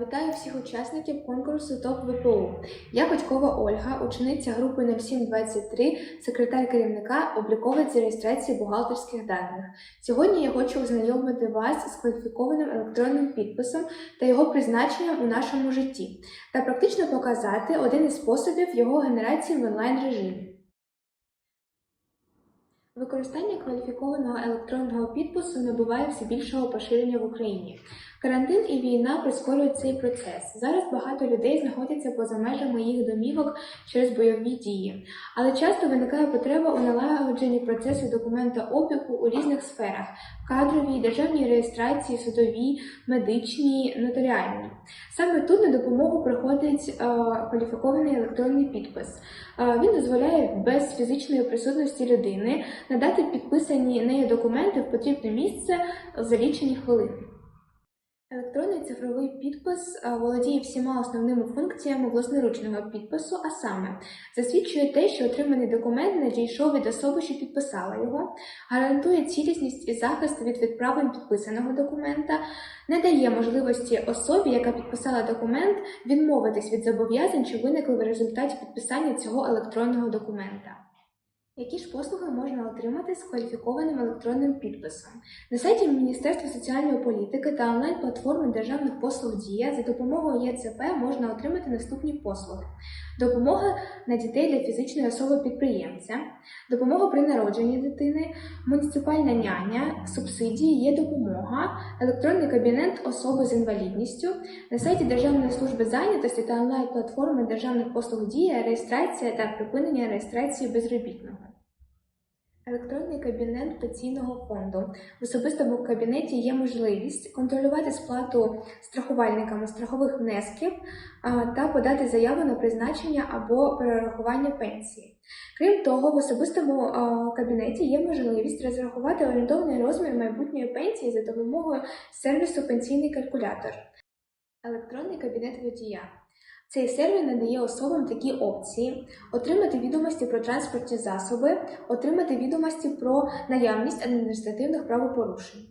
Вітаю всіх учасників конкурсу ТОП ВПУ. Я Батькова Ольга, учениця групи 0723, секретар керівника обліковець реєстрації бухгалтерських даних. Сьогодні я хочу ознайомити вас з кваліфікованим електронним підписом та його призначенням у нашому житті та практично показати один із способів його генерації в онлайн режимі. Використання кваліфікованого електронного підпису набуває все більшого поширення в Україні. Карантин і війна прискорюють цей процес. Зараз багато людей знаходяться поза межами їх домівок через бойові дії, але часто виникає потреба у налагодженні процесу документообігу у різних сферах: кадровій, державній реєстрації, судовій, медичній, нотаріальній. Саме тут на допомогу приходить е, кваліфікований електронний підпис. Е, він дозволяє без фізичної присутності людини надати підписані нею документи в потрібне місце за лічені хвилини. Електронний цифровий підпис е, володіє всіма основними функціями власноручного підпису, а саме засвідчує те, що отриманий документ надійшов від особи, що підписала його, гарантує цілісність і захист від відправлень підписаного документа, не дає можливості особі, яка підписала документ, відмовитись від зобов'язань, що виникли в результаті підписання цього електронного документа. Які ж послуги можна отримати з кваліфікованим електронним підписом? На сайті Міністерства соціальної політики та онлайн-платформи державних послуг Дія за допомогою ЄЦП можна отримати наступні послуги: допомога на дітей для фізичної особи підприємця, допомога при народженні дитини, муніципальна няня, субсидії, є допомога, електронний кабінет особи з інвалідністю. На сайті Державної служби зайнятості та онлайн-платформи державних послуг Дія реєстрація та припинення реєстрації безробітного. Електронний кабінет пенсійного фонду. В особистому кабінеті є можливість контролювати сплату страхувальниками страхових внесків та подати заяву на призначення або перерахування пенсії. Крім того, в особистому кабінеті є можливість розрахувати орієнтовний розмір майбутньої пенсії за допомогою сервісу Пенсійний калькулятор. Електронний кабінет водія. Цей сервіс надає особам такі опції: отримати відомості про транспортні засоби, отримати відомості про наявність адміністративних правопорушень.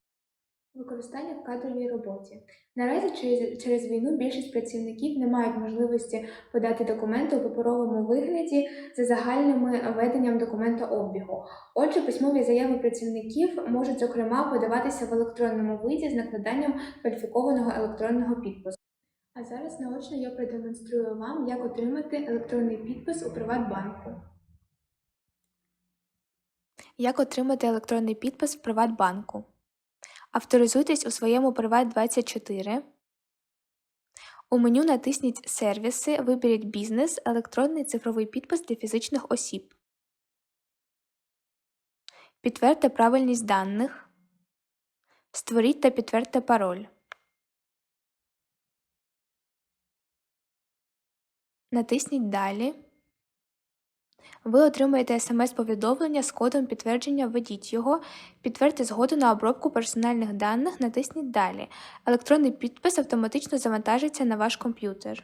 Використання в кадровій роботі. Наразі через, через війну більшість працівників не мають можливості подати документи у паперовому вигляді за загальним веденням документообігу. Отже, письмові заяви працівників можуть, зокрема, подаватися в електронному виді з накладанням кваліфікованого електронного підпису. А зараз наочно я продемонструю вам, як отримати електронний підпис у Приватбанку. Як отримати електронний підпис в Приватбанку? Авторизуйтесь у своєму Приват24. У меню натисніть Сервіси, виберіть Бізнес, електронний цифровий підпис для фізичних осіб. Підтвердьте правильність даних. Створіть та підтвердьте пароль. Натисніть Далі. Ви отримаєте смс-повідомлення з кодом підтвердження, введіть його, підтвердьте згоду на обробку персональних даних, натисніть Далі. Електронний підпис автоматично завантажиться на ваш комп'ютер.